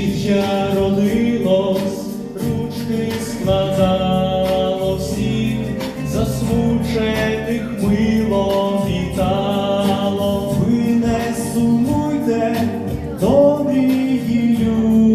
Дитя родилось, ручки складало всіх, засмучених мило вітало. Ви не сумуйте, добрі люди,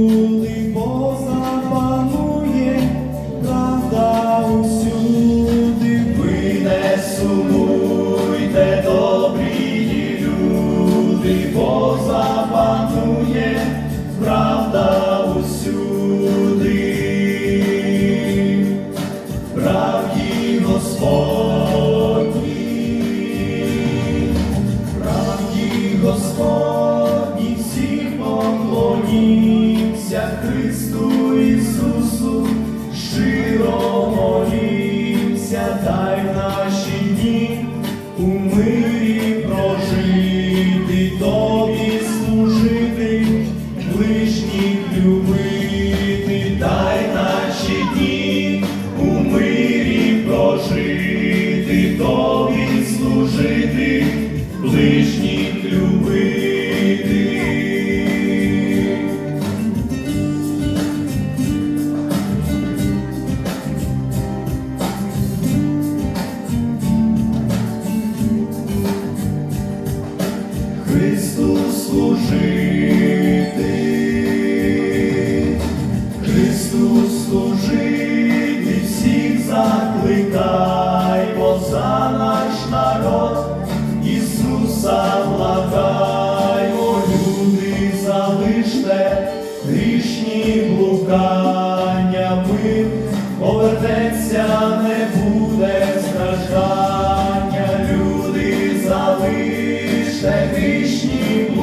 родився, дай наші дні у мирі прожити, тобі служити, ближніх любити, дай наші дні у мирі прожити, тобі служити, ближніх. Христу служити, Христу служити всіх закликай, бо за наш. You.